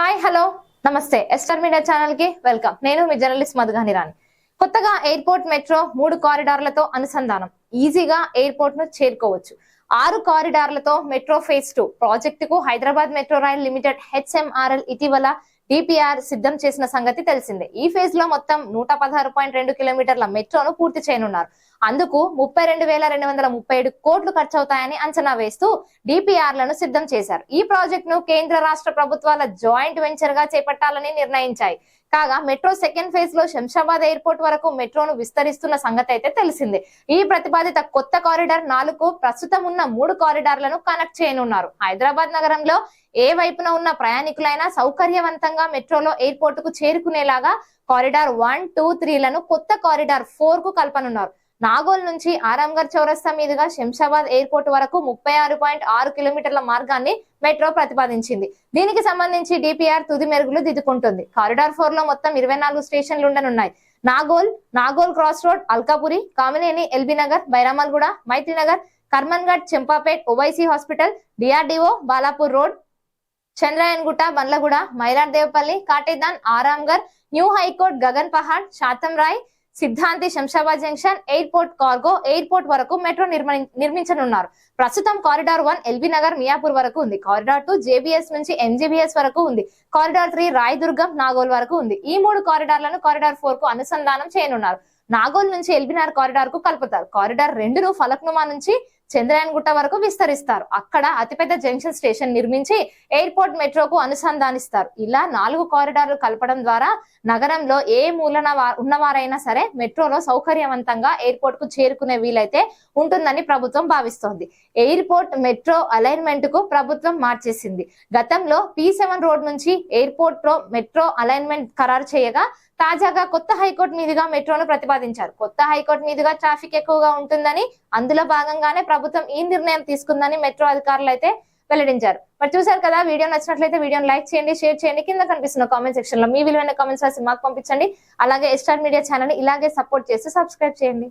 Hi hello. నమస్తే. ఎస్టర్ media ఛానల్కి వెల్కమ్. నేను మీ జర్నలిస్ట్ మధుగాని రాణి. కొత్తగా ఎయిర్పోర్ట్ మెట్రో మూడు కారిడార్లతో అనుసంధానం. ఈజీగా ఎయిర్పోర్ట్ను చేరుకోవచ్చు. ఆరు కారిడార్లతో మెట్రో ఫేజ్ టూ ప్రాజెక్టుకు Hyderabad metro rail limited HMRL ఇటీవల డిపిఆర్ సిద్ధం చేసిన సంగతి తెలిసిందే. ఈ ఫేజ్లో మొత్తం నూట పదహారు పాయింట్ రెండు కిలోమీటర్ల మెట్రోను పూర్తి చేయనున్నారు. అందుకు ముప్పై రెండు వేల రెండు వందల ముప్పై ఏడు కోట్లు ఖర్చు అవుతాయని అంచనా వేస్తూ డిపిఆర్లను సిద్ధం చేశారు. ఈ ప్రాజెక్ట్ను కేంద్ర రాష్ట్ర ప్రభుత్వాల జాయింట్ వెంచర్గా చేపట్టాలని నిర్ణయించాయి. కాగా మెట్రో సెకండ్ ఫేజ్లో శంషాబాద్ ఎయిర్పోర్ట్ వరకు మెట్రోను విస్తరిస్తున్న సంగతి అయితే తెలిసిందే. ఈ ప్రతిపాదిత కొత్త కారిడార్ నాలుగు ప్రస్తుతం ఉన్న మూడు కారిడార్లను కనెక్ట్ చేయనున్నారు. హైదరాబాద్ నగరంలో ఏ వైపున ఉన్న ప్రయాణికులైనా సౌకర్యవంతంగా మెట్రోలో ఎయిర్పోర్ట్కు చేరుకునేలాగా కారిడార్ వన్ టూ త్రీలను కొత్త కారిడార్ ఫోర్కు కల్పనున్నారు. నాగోల్ నుంచి ఆరాంఘర్ చౌరస్తా మీదుగా శంషాబాద్ ఎయిర్పోర్ట్ వరకు ముప్పై ఆరు పాయింట్ ఆరు కిలోమీటర్ల మార్గాన్ని మెట్రో ప్రతిపాదించింది. దీనికి సంబంధించి డిపిఆర్ తుది మెరుగులు దిద్దుకుంటుంది. కారిడార్ ఫోర్లో మొత్తం ఇరవై నాలుగు స్టేషన్లు ఉండనున్నాయి. Nagole Nagole cross road Alkapuri Kamineni LB Nagar Bairamalguda Maitrinagar Karmanghat Karmanghat Champapet Owaisi hospital DRDO Balapur road Chandrayangutta Bandlaguda Mailardevpally Katedan Aramghar new high court Gagan Pahad Satamrai Siddhanti Shamshabad junction airport cargo airport వరకు metro నిర్మించనున్నారు. ప్రస్తుతం corridor one LB Nagar Miyapur వరకు ఉంది. Corridor two JBS నుంచి MGBS వరకు ఉంది. Corridor three Rayadurgam Nagole వరకు ఉంది. ఈ మూడు కారిడార్లను కారిడార్ ఫోర్కు అనుసంధానం చేయనున్నారు. నాగోల్ నుంచి ఎల్బీనార్ కారిడార్కు కలుపుతారు. కారిడార్ రెండును ఫలక్నుమా నుంచి చంద్రయాన్ గుట్ట వరకు విస్తరిస్తారు. అక్కడ అతిపెద్ద జంక్షన్ స్టేషన్ నిర్మించి ఎయిర్పోర్ట్ మెట్రోకు అనుసంధానిస్తారు. ఇలా నాలుగు కారిడార్లు కలపడం ద్వారా నగరంలో ఏ మూలన ఉన్నవారైనా సరే మెట్రోలో సౌకర్యవంతంగా ఎయిర్పోర్ట్కు చేరుకునే వీలైతే ఉంటుందని ప్రభుత్వం భావిస్తోంది. ఎయిర్పోర్ట్ మెట్రో అలైన్మెంట్కు ప్రభుత్వం మార్చేసింది. గతంలో పి సెవెన్ రోడ్ నుంచి ఎయిర్పోర్ట్లో మెట్రో అలైన్మెంట్ ఖరారు చేయగా తాజాగా కొత్త హైకోర్టు మీదుగా మెట్రోను ప్రతిపాదించారు. కొత్త హైకోర్టు మీదుగా ట్రాఫిక్ ఎక్కువగా ఉంటుందని అందులో భాగంగానే ప్రభుత్వం ఈ నిర్ణయం తీసుకుందని మెట్రో అధికారులు అయితే వెల్లడించారు. మరి చూసారు కదా వీడియో నచ్చినట్లయితే వీడియోని లైక్ చేయండి షేర్ చేయండి. కింద కనిపిస్తున్న కామెంట్ సెక్షన్లో మీ విలువైన కామెంట్స్ రాసి మాకు పంపించండి. అలాగే ఎస్టార్ మీడియా ఛానల్ ఇలాగే సపోర్ట్ చేసి సబ్స్క్రైబ్ చేయండి.